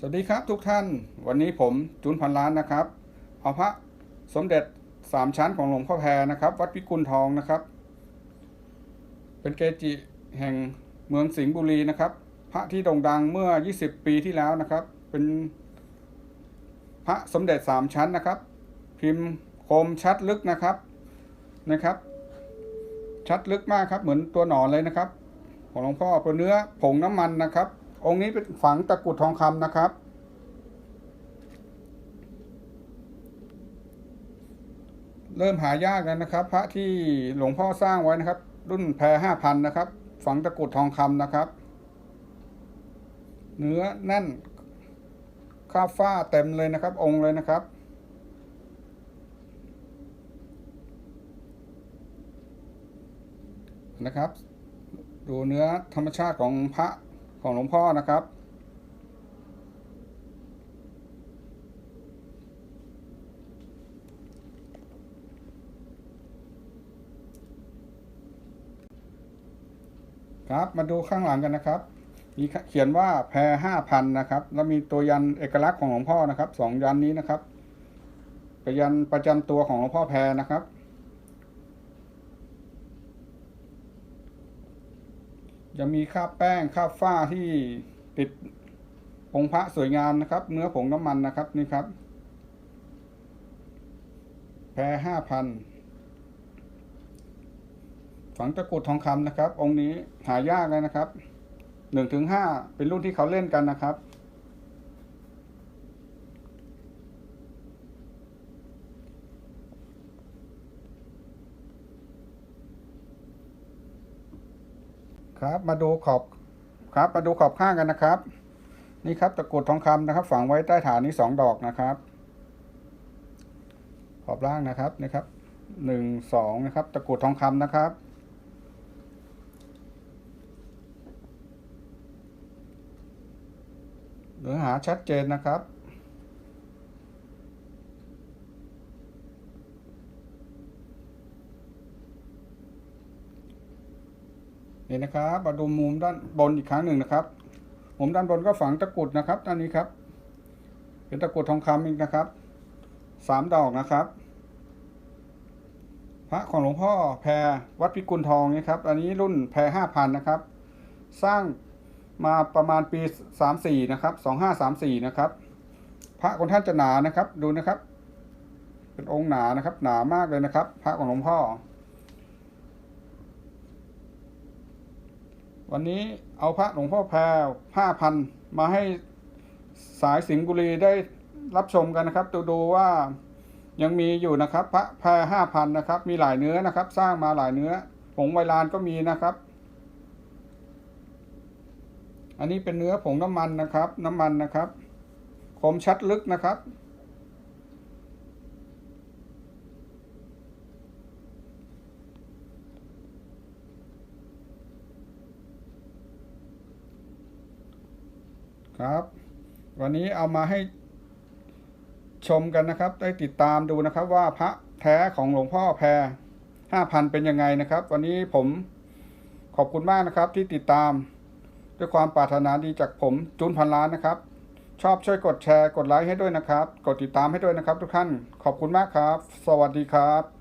สวัสดีครับทุกท่าน วันนี้ผมจุนพันล้านนะครับเอาพระสมเด็จสามชั้นของหลวงพ่อแพรนะครับ วัดพิกุลทองนะครับ เป็นเกจิแห่งเมืองสิงห์บุรีนะครับ พระที่โด่งดังเมื่อ 20 ปีที่แล้วนะครับ เป็นพระสมเด็จสามชั้นนะครับ พิมพ์คมชัดลึกนะครับนะครับ ชัดลึกมากครับเหมือนตัวหนอนเลยนะครับ ของหลวงพ่อเป็นเนื้อผงน้ำมันนะครับ องค์นี้เป็นฝังตะกุดทองคำนะครับ เริ่มหายากแล้วนะครับ พระที่หลวงพ่อสร้างไว้นะครับ รุ่นแพรห้าพันนะครับ ฝังตะกุดทองคำนะครับ เนื้อแน่นค่าฝ้าเต็มเลยนะครับ องค์เลยนะครับนะครับ ดูเนื้อธรรมชาติของพระ ของหลวงพ่อนะครับ ครับมาดูข้างหลังกันนะครับ มีเขียนว่าแพรห้าพันนะครับ แล้วมีตัวยันเอกลักษณ์ของหลวงพ่อนะครับสองยันนี้นะครับเป็นยันประจำตัวของหลวงพ่อแพรนะครับ จะมีคราบแป้งคราบฝ้าที่ติดองค์พระสวยงามนะครับ เนื้อผงน้ำมันนะครับนี่ครับ แพรห้าพันฝังตะกรุดทองคำนะครับ องค์นี้หายากเลยนะครับหนึ่งถึงห้าเป็นรุ่นที่เขาเล่นกันนะครับ ครับมาดูขอบครับมาดูขอบข้างกันนะครับ นี่ครับตะกรุดทองคำนะครับ ฝังไว้ใต้ฐานนี้สองดอกนะครับ ขอบล่างนะครับนี่ครับหนึ่งสองนะครับ ตะกรุดทองคำนะครับ เนื้อหาชัดเจนนะครับ นี่นะครับมาดูมุมด้านบนอีกครั้งหนึ่งนะครับ มุมด้านบนก็ฝังตะกรุดนะครับด้านนี้ครับ เป็นตะกรุดทองคำอีกนะครับสามดอกนะครับ พระของหลวงพ่อแพรวัดพิกุลทองนี่ครับ อันนี้รุ่นแพรห้าพันนะครับ สร้างมาประมาณปีสามสี่นะครับสองห้าสามสี่นะครับ พระของท่านจะหนานะครับ ดูนะครับ เป็นองค์หนานะครับ หนามากเลยนะครับ พระของหลวงพ่อ วันนี้เอาพระหลวงพ่อแพรห้าพันมาให้สายสิงห์บุรีได้รับชมกันนะครับดูดูว่ายังมีอยู่นะครับ พระแพรห้าพันนะครับ มีหลายเนื้อนะครับ สร้างมาหลายเนื้อผงไวลานก็มีนะครับ อันนี้เป็นเนื้อผงน้ำมันนะครับ น้ำมันนะครับ คมชัดลึกนะครับ ครับ วันนี้เอามาให้ชมกันนะครับ ได้ติดตามดูนะครับ ว่าพระแท้ของหลวงพ่อแพรห้าพันเป็นยังไงนะครับ วันนี้ผมขอบคุณมากนะครับที่ติดตามด้วยความปรารถนาดีจากผมจุนพันล้านนะครับ ชอบช่วยกดแชร์กดไลค์ให้ด้วยนะครับ กดติดตามให้ด้วยนะครับ ทุกท่านขอบคุณมากครับ สวัสดีครับ